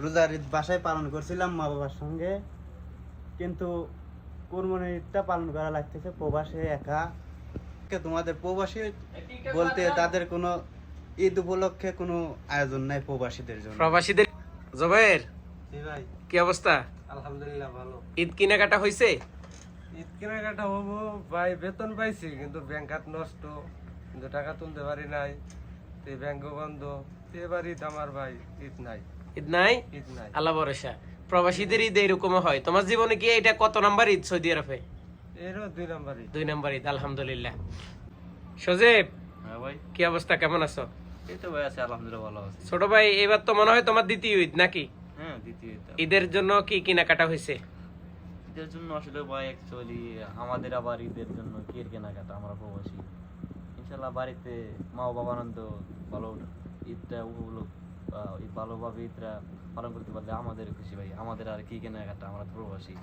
রোজার ঈদ বাসায় পালন করছিলাম মা বাবার সঙ্গে। কিন্তু কুরবানির ঈদটা পালন করা লাগতেছে প্রবাসে একা। তোমাদের প্রবাসী বলতে তাদের কোনো ঈদ উপলক্ষে কোনো আয়োজন নাই প্রবাসীদের জন্য। প্রবাসীদের জবের ভাই। কি অবস্থা? আলহামদুলিল্লাহ ভালো। ঈদ কেনাকাটা হয়েছে ঈদ কেনাকাটা হব ভাই বেতন পাইছি কিন্তু ব্যাংক হাত নষ্ট কিন্তু টাকা তুলতে পারি নাই। ব্যাংক বন্ধ এবার ঈদ আমার ভাই ঈদ নাই। ঈদ নাই? ঈদ নাই। আল্লাহ ভরসা। প্রবাসীদের ঈদ এরকম হয়। তোমার জীবনে কি এটা কত নাম্বার ঈদ সৌদি আরবে? দুই নাম্বার ঈদ। দুই নাম্বার ঈদ আলহামদুলিল্লাহ। সজীব হ্যাঁ কি অবস্থা? কেমন আছো? এই ভাই আছে আলহামদুলিল্লাহ ভালো আছে। ছোট ভাই এবার তো মনে হয় তোমার দ্বিতীয় ঈদ নাকি? হ্যাঁ দ্বিতীয় ঈদ। ঈদের জন্য কি কেনাকাটা হয়েছে? ঈদের জন্য আসলে ভাই অ্যাকচুয়ালি আমাদের আবার ঈদের জন্য কি এর কেনাকাটা? আমরা প্রবাসী। ইনশাল্লাহ বাড়িতে মা বাবা আনন্দ ভালো ঈদটা এই ভালোভাবে ঈদটা পালন করতে পারলে আমাদের খুশি ভাই। আমাদের আর কি কেনাকাটা? আমরা প্রবাসী।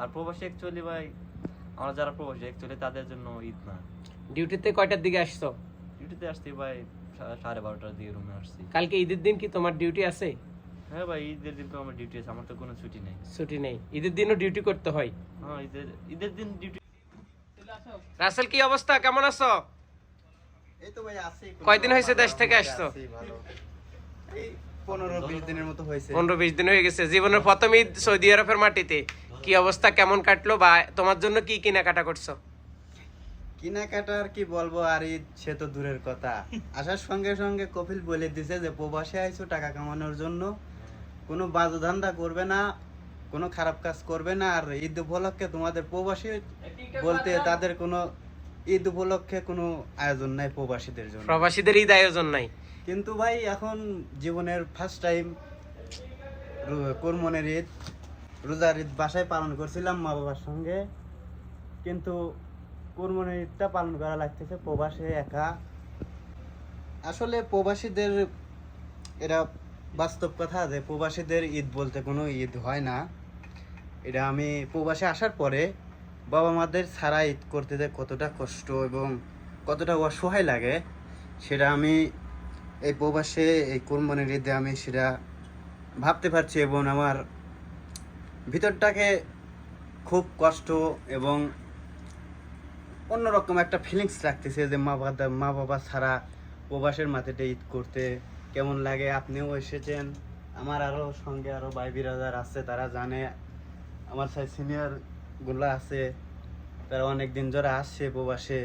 আর প্রবাসী অ্যাকচুয়ালি ভাই আমরা যারা প্রবাসী অ্যাকচুয়ালি তাদের জন্য ঈদ না। ডিউটিতে কয়টার দিকে আসছো? ডিউটিতে আসতে ভাই সাড়ে বারোটার দিকে রুমে আসছি। কালকে ঈদের দিন কি তোমার ডিউটি আছে? হ্যাঁ ভাই ঈদের দিন তো আমার ডিউটি আছে আমার তো কোনো ছুটি নেই। ছুটি নেই। ঈদের দিনও ডিউটি করতে হয়? হ্যাঁ ঈদের ঈদের দিন ডিউটি রাসেল কি অবস্থা? কেমন আছো? এই তো ভাই আছি। কয়দিন হয়েছে দেশ থেকে আসছো? ভালো। পনেরো বিশ দিন হয়ে গেছে। জীবনের প্রথম ঈদ সৌদি আরবের মাটিতে। কি অবস্থা কেমন কাটলো বা তোমার জন্য কি কেনাকাটা করছ? কেনাকাটার কি বলব আর ঈদ সে তো দূরের কথা। আসার সঙ্গে সঙ্গে কপিল বলে দিছে যে প্রবাসে আইছো টাকা কামানোর জন্য। কোনো বাজু ধান্দা করবে না কোনো খারাপ কাজ করবে না। আর ঈদ উপলক্ষে তোমাদের প্রবাসী বলতে তাদের কোনো ঈদ উপলক্ষে কোনো আয়োজন নাই প্রবাসীদের জন্য। প্রবাসীদের ঈদ আয়োজন নাই। কিন্তু ভাই, এখন জীবনের ফার্স্ট টাইম কোরমনের ঈদ, রোজার ঈদ বাসায় পালন করছিলাম মা বাবার সঙ্গে। কিন্তু কোরমনের ঈদটা পালন করা লাগতেছে প্রবাসে একা। আসলে প্রবাসীদের এটা বাস্তব কথা যে প্রবাসীদের ঈদ বলতে কোনো ঈদ হয় না। এটা আমি প্রবাসে আসার পরে বাবা মাদের ছাড়া ঈদ করতে যে কতটা কষ্ট এবং কতটা অসহায় লাগে, সেটা আমি এই প্রবাসে এই কোরবানির ঈদে আমি সেটা ভাবতে পারছি এবং আমার ভিতরটাকে খুব কষ্ট এবং অন্যরকম একটা ফিলিংস লাগতেছে যে মা বাবা মা বাবা ছাড়া প্রবাসের মাটিতে ঈদ করতে কেমন লাগে? আপনিও এসেছেন। আমার আরও সঙ্গে আরও ভাই বিরাদার আছে, তারা জানে আমার সাই সিনিয়রগুলো আছে, তারা অনেক দিন ধরে আসছে প্রবাসে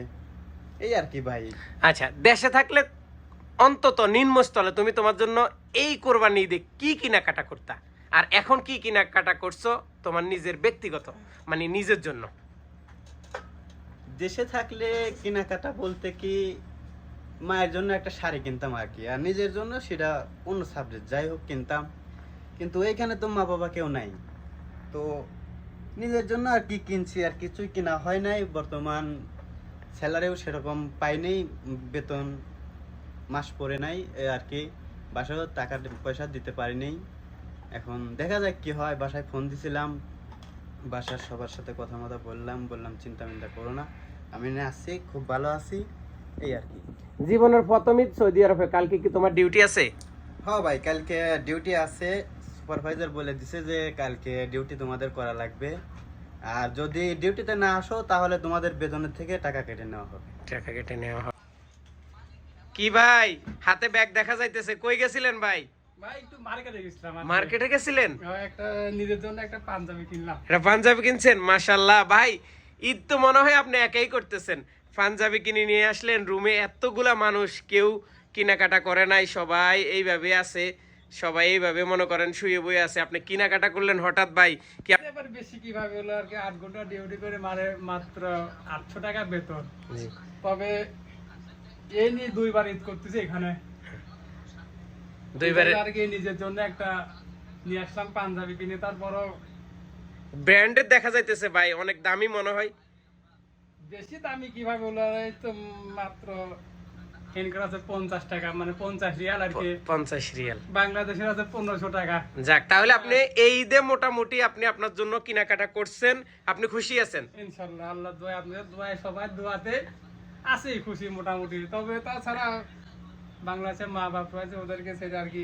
এই আর কি ভাই। আচ্ছা দেশে থাকলে অন্তত নিম্নস্থলে তুমি তোমার জন্য এই কোরবানি ঈদে কি কেনাকাটা করতা? আর এখন কি কেনাকাটা করছ তোমার নিজের ব্যক্তিগত মানে নিজের জন্য? দেশে থাকলে কেনাকাটা বলতে কি মায়ের জন্য একটা শাড়ি কিনতাম আর কি, আর নিজের জন্য সেটা অন্য সাবজেক্ট যাই হোক কিনতাম। কিন্তু এইখানে তো মা বাবা কেউ নাই। তো নিজের জন্য আর কি কিনছি, আর কিছুই কিনা হয় নাই। বর্তমান স্যালারিও সেরকম পাইনি বেতন মাস পরে নাই আর কি। বাসায় টাকা পয়সা দিতে পারি পারিনি। এখন দেখা যাক কি হয়। বাসায় ফোন দিছিলাম। বাসার সবার সাথে কথা মতো বললাম বললাম চিন্তা মিন্তা করো না। আমি না আছি খুব ভালো আছি। এই আর কি। জীবনের প্রথম ঈদ সৌদি আরবে। কালকে কি তোমার ডিউটি আছে? হ্যাঁ ভাই কালকে ডিউটি আছে। সুপারভাইজার বলে দিছে যে কালকে ডিউটি তোমাদের করা লাগবে। আর যদি ডিউটিতে না আসো তাহলে তোমাদের বেতনের থেকে টাকা কেটে নেওয়া হবে। টাকা কেটে নেওয়া হয় কি ভাই? হাতে ব্যাগ দেখা যাইতেছে। কই গেছিলেন ভাই? ভাই মার্কেটে গেছিলেন? নিজের জন্য একটা পাঞ্জাবি কিনলাম। এটা পাঞ্জাবি কিনছেন? মাশাল্লাহ ভাই ঈদ তো মনে হয় আপনি একাই করতেছেন। পাঞ্জাবি কিনে নিয়ে আসলেন রুমে এতগুলা মানুষ কেউ কেনাকাটা করে নাই সবাই এইভাবে আছে। সবাই এইভাবে মনে করেন শুয়ে বয়ে আছে। আপনি কেনাকাটা করলেন হঠাৎ ভাই কি বেশি কীভাবে হলো আর কি আট ঘণ্টা ডিউটি করে মানে মাত্র আটশো টাকা বেতন। তবে এই নিয়ে দুইবার ঈদ করতেছি এখানে। দুইবারে আর কি নিজের জন্য একটা নিয়ে আসলাম পাঞ্জাবি কিনে তারপরও ব্র্যান্ডের দেখা যাইতেছে ভাই অনেক দামি মনে হয়। বেশি দামি কীভাবে হলো তো মাত্র পঞ্চাশ টাকা মানে পঞ্চাশ রিয়াল আর কি। পঞ্চাশ রিয়াল। বাংলাদেশের আছে পনেরোশো টাকা। যাক তাহলে আপনি এই ঈদে মোটামুটি আপনি আপনার জন্য কেনাকাটা করছেন আপনি খুশি আছেন? ইনশাল্লাহ আল্লাহ দোয়া সবাই দোয়াতে আছি খুশি মোটামুটি। তবে তাছাড়া বাংলাদেশের মা বাপ আছে ওদেরকে সেটা আর কি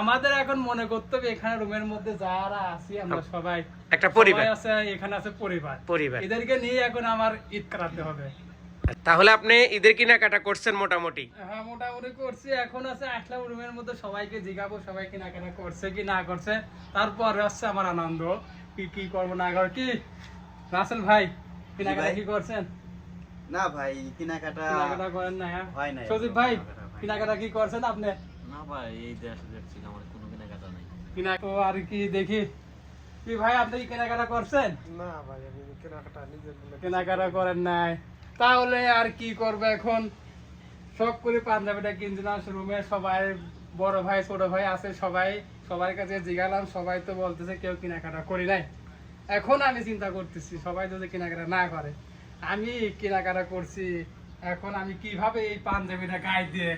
আমাদের এখন মনে করতে হবে এখানে রুমের মধ্যে যারা আছি আমরা সবাই একটা পরিবার। আছে এখানে আছে পরিবার। পরিবার। এদেরকে নিয়ে এখন আমার ঈদ কাটাতে হবে। তাহলে আপনি ঈদের কেনাকাটা করছেন মোটামুটি? হ্যাঁ মোটামুটি করছি। এখন আছে আসলাম রুমের মধ্যে সবাইকে জিগাবো সবাই কেনাকাটা করছে কি না করছে। তারপরে হচ্ছে আমার আনন্দ। কি কি করব না করব? কি? রাসেল ভাই কেনাকাটা? কি করছেন? না ভাই কেনাকাটা কেনাকাটা করেন না হ্যাঁ? হয় নাই সজীব ভাই কেনাকাটা কি করছেন আপনি? না ভাই এই দেশে দেখছি আমার কোনো কেনাকাটা নাই। কিনা তো আর কি দেখি। কি ভাই আপনি কেনাকাটা করছেন? না ভাই আমি কেনাকাটা নিজের বলে কেনাকাটা করেন নাই। তাহলে আর কি করবে এখন? শখ করে পাঞ্জাবিটা কিনছিলাম রুমে সবাই বড় ভাই ছোট ভাই আছে সবাই। সবার কাছে জিগালাম সবাই তো বলতেছে কেউ কেনাকাটা করি নাই। এখন আমি চিন্তা করতেছি সবাই যদি কেনাকাটা না করে। আমি কেনাকাটা করছি। এখন আমি কীভাবে এই পাঞ্জাবিটা গায়ে দিয়ে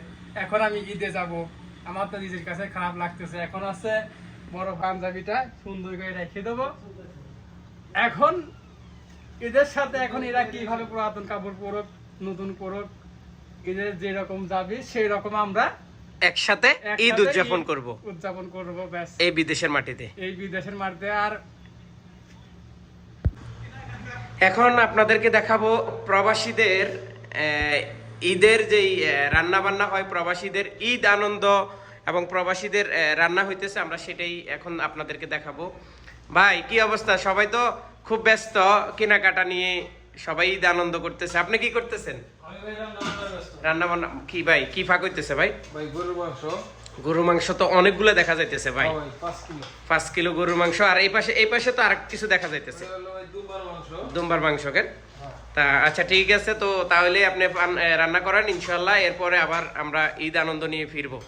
এখন আমি ঈদে যাব? আমার তো নিজের কাছে খারাপ লাগতেছে। এখন আছে বড় পাঞ্জাবিটা সুন্দর করে রেখে দেবো। এখন এদের সাথে এখন এরা কীভাবে পুরাতন কাপড় পরুক নতুন পরুক এদের যেরকম যাবে সেই রকম আমরা একসাথে ঈদ উদযাপন করব। উদযাপন করব ব্যাস। এই বিদেশের মাটিতে। এই বিদেশের মাঠে আর এখন আপনাদেরকে দেখাবো প্রবাসীদের ঈদের যেই রান্না বান্না হয় প্রবাসীদের ঈদ আনন্দ এবং প্রবাসীদের রান্না হইতেছে আমরা সেটাই এখন আপনাদেরকে দেখাবো। ভাই কি অবস্থা? সবাই তো খুব ব্যস্ত কেনাকাটা নিয়ে সবাই ঈদ আনন্দ করতেছে। আপনি কি করতেছেন? রান্না বান্না কি ভাই কি ফাঁক হইতেছে ভাই? ভাই গরুর মাংস। গরু মাংস তো অনেকগুলো দেখা যাইতেছে ভাই। ভাই পাঁচ কিলো। গরুর মাংস। আর এই পাশে এই পাশে তো আর কিছু দেখা যাইতেছে। দুম্বার মাংস। কেন? তা আচ্ছা ঠিক আছে তো তাহলে আপনি পান- রান্না করেন ইনশাল্লাহ এরপরে আবার আমরা ঈদ আনন্দ নিয়ে ফিরবো।